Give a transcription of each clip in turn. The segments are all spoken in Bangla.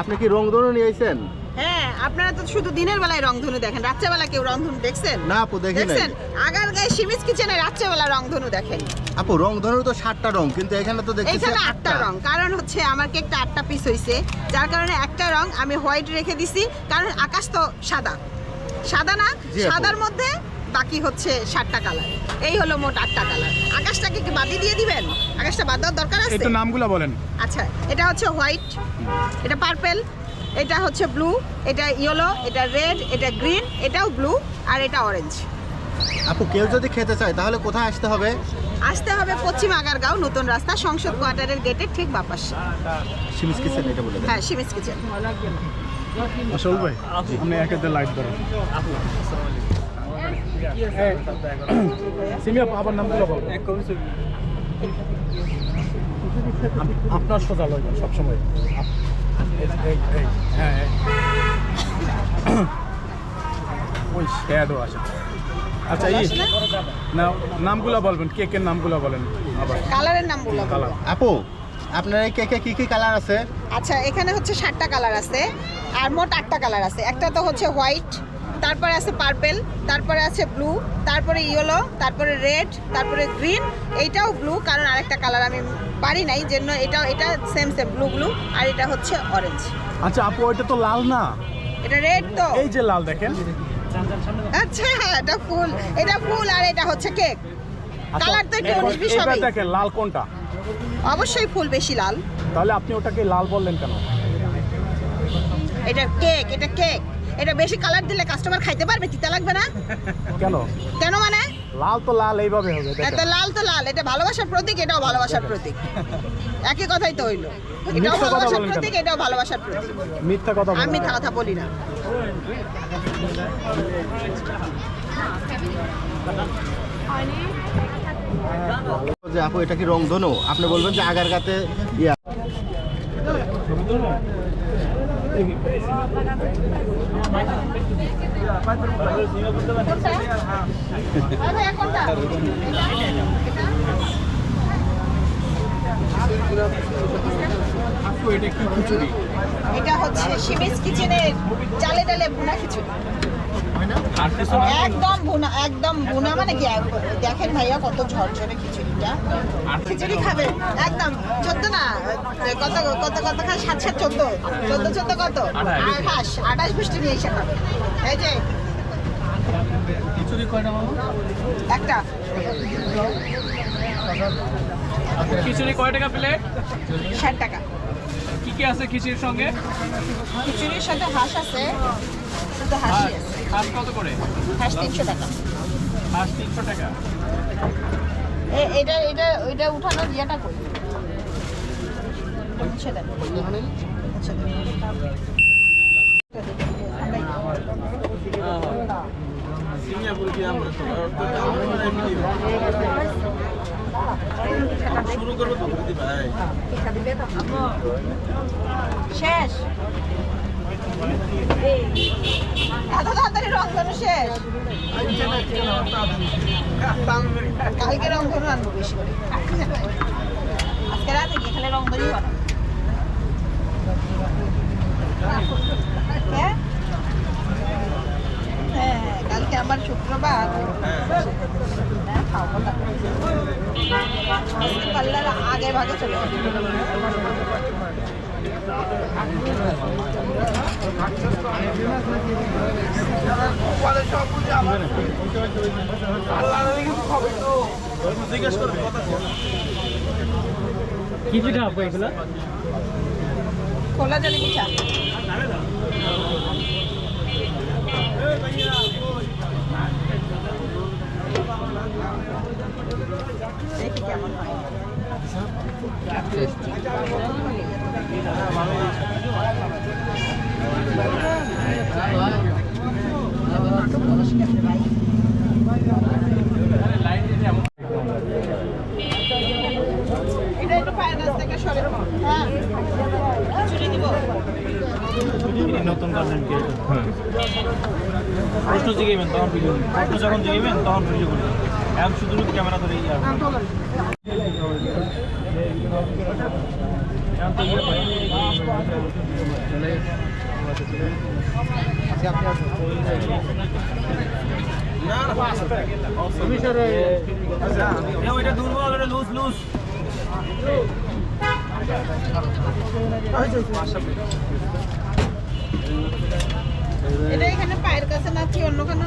আপনি কি রংধনু নিয়ে আইছেন? হ্যাঁ আপনারা তো শুধু দিনের বেলায় রংধনু দেখেন রাত্রেবেলা কেউ রংধনু দেখছেন? না আপু দেখি দেখছেন? আগার গায়ে সিমিজ কিচেনে রাত্রেবেলা রংধনু দেখেন। আপু রংধনুর তো সাতটা রং কিন্তু এখানে তো দেখতেছি এখানে আটটা। রং। কারণ হচ্ছে আমার কেকটা আটটা পিস হইছে যার কারণে একটা রং আমি হোয়াইট রেখে দিছি কারণ আকাশ তো সাদা। সাদা না সাদার মধ্যে বাকি হচ্ছে সাতটা কালার এই হলো মোট আটটা কালার আকাশটাকে কি বাদি দিয়ে দিবেন? আকাশটা বাদ দেওয়ার দরকার আছে? একটু নামগুলো বলেন। আচ্ছা এটা হচ্ছে হোয়াইট এটা পার্পেল এটা হচ্ছে ব্লু এটা ইয়েলো এটা রেড এটা গ্রিন এটাও ব্লু আর এটা অরেঞ্জ। আপু কেউ যদি খেতে চায় তাহলে কোথায় আসতে হবে? আসতে হবে পশ্চিম আগারগাঁও নতুন রাস্তা সংসদ কোয়ার্টারের গেটের ঠিক বাপাশে সিমিস কিচেন এটা বলে হ্যাঁ সিমিস কিচেন। আসল ভাই আপনি একেতে লাইট ধরেন সিমি আবার নামগুলো আপনার সোজা লইবেন সবসময়। হ্যাঁ ওই শ্যাডো আছে। আচ্ছা এই না নামগুলো বলবেন কেকের নামগুলো বলেন আবার। কালারের নামগুলো কালার। আপু আপনার এই কেকে কি কি কালার আছে? আচ্ছা এখানে হচ্ছে সাতটা কালার আছে আর মোট আটটা কালার আছে। একটা তো হচ্ছে হোয়াইট তারপরে আছে পার্পেল তারপরে আছে ব্লু তারপরে ইয়েলো তারপরে রেড তারপরে গ্রিন এইটাও ব্লু কারণ আরেকটা কালার আমি পারি নাই জন্য এটাও এটা সেম সেম ব্লু ব্লু আর এটা হচ্ছে অরেঞ্জ আচ্ছা আপু ওইটা তো লাল না? এটা রেড তো। এই যে লাল দেখেন। আচ্ছা এটা ফুল এটা ফুল আর এটা হচ্ছে কেক আচ্ছা, কালার তো একটু উনিশ বিশ এবার দেখেন লাল কোনটা? অবশ্যই ফুল বেশি লাল। তাহলে আপনি ওটাকে লাল বললেন কেন? এটা কেক এটা কেক এটা বেশি কালার দিলে কাস্টমার খাইতে পারবে তিতা লাগবে না। কেন? কেন মানে? লাল তো লাল এইভাবে হবে এটা লাল তো লাল এটা ভালোবাসার প্রতীক এটাও ভালোবাসার প্রতীক। একই কথাই তো হইল। এটাও ভালোবাসার প্রতীক এটাও ভালোবাসার প্রতীক। মিথ্যা কথা আমি মিথ্যা কথা বলি না। যে আপু এটা কি রংধনু? আপনি বলবেন যে আগারগাতে ইয়া? এটা হচ্ছে শিমিস কিচেনের চালে ডালে ভুনা খিচুড়ি। একদম ভুনা একদম ভুনা মানে কি? দেখেন ভাইয়া কত ঝরঝরে খিচুড়িটা। খিচুড়ি খাবেন একদম। কত কত কত খায় সাত সাত চোদ্দ। চোদ্দ চোদ্দ কত? আঠাশ। আঠাশ। বৃষ্টি নিয়ে এসে খাবে। এই যে। একটা। খিচুড়ি কয় টাকা প্লেট ষাট টাকা। কি কি আছে খিচুড়ির সঙ্গে? খিচুড়ির সাথে হাঁস আছে। শুধু আছে। হাঁস কত করে? হাঁস তিনশো টাকা। হাঁস তিনশো টাকা। এটা এটা ওইটা উঠানোর ইয়েটা দেন। হচ্ছে দেন। শেষ এত তাড়াতাড়ি রংধনু শেষ কালকে রংধনু আনব বেশি করে আজকে রাতে এখানে বানাবো হ্যাঁ? হ্যাঁ, কালকে আমার শুক্রবার হ্যাঁ, না। আজকে আগে ভাগে চলে। কি পিঠা আপু এগুলো খোলা জলি পিঠা দেখি কেমন হয় এটা একটু পায়ের কাছ থেকে সরে হ্যাঁ খিচুড়ি দিব নতুন কন্টেন্ট ক্রিয়েটর প্রশ্ন প্রশ্ন যখন জিগাইবেন তখন ভিডিও করবেন। এখন শুধু ক্যামেরা ধরে ওইটা দুর্বল লুজ লুজ। এটা এখানে পায়ের কাছে না কি অন্য কোনো?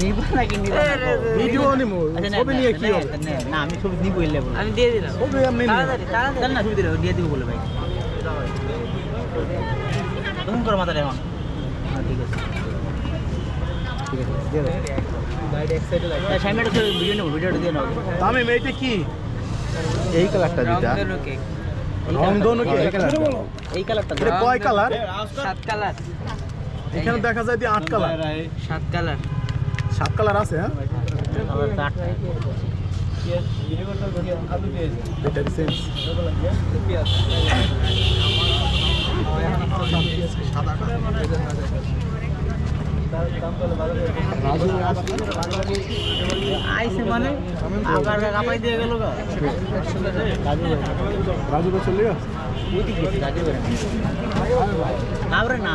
নিব নাকি নিব ভিডিও নিমু ছবি নিয়ে কি হবে? না আমি ছবি নিব এলে আমি দিয়ে দিলাম। ছবি নিমু। তাড়াতাড়ি না ছবি দিলে দিয়ে দিব বলে ভাই। তখন করো মাথাটা এখন। হ্যাঁ, ঠিক আছে। ঠিক আছে দিয়ে দাও। হ্যাঁ, ভিডিও নেব ভিডিওটা দিয়ে নেব তামিম এইটা কি? এই কালারটা যেটা রংধনু কি এই কালারটা কয় কালার? সাত কালার। এখানে দেখা যায় যে আট কালার। সাত কালার। সাত কালার আছে হ্যাঁ কালার আটটা ব্যাটারি সেন্স আইসে মানে আবার কাপাই দিয়ে গেল গা রাজু ভাই চলে গেছে তারপরে না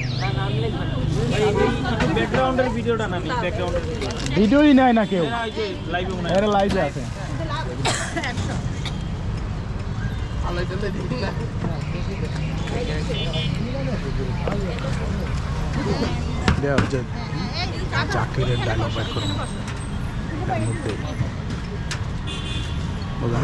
ভিডিওই নেয় না কেউ। লাইভে এরা লাইভে আছে। চাকরির ডায়লগ বাইর করুন। মধ্যে। বুঝলেন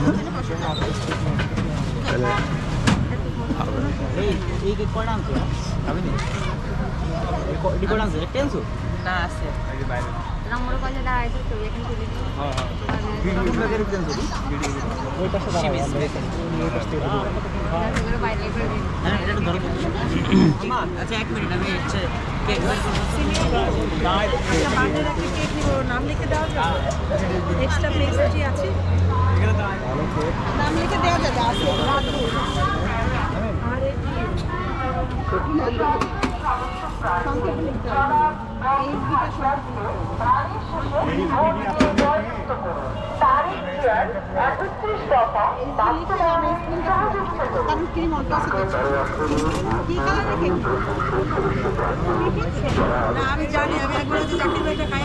ওই পাশে বাইরে করে দিই হ্যাঁ এটা ধরো আচ্ছা এক মিনিট আমি হচ্ছে কেক বের করব নাম লিখে দেওয়া যাবে এক্সট্রা পেস্ট্রি আছে নাম লিখে দেওয়া যাবে আর কি রেখে আমি জানি আমি একবার যে চাকরি বাড়িটা খাই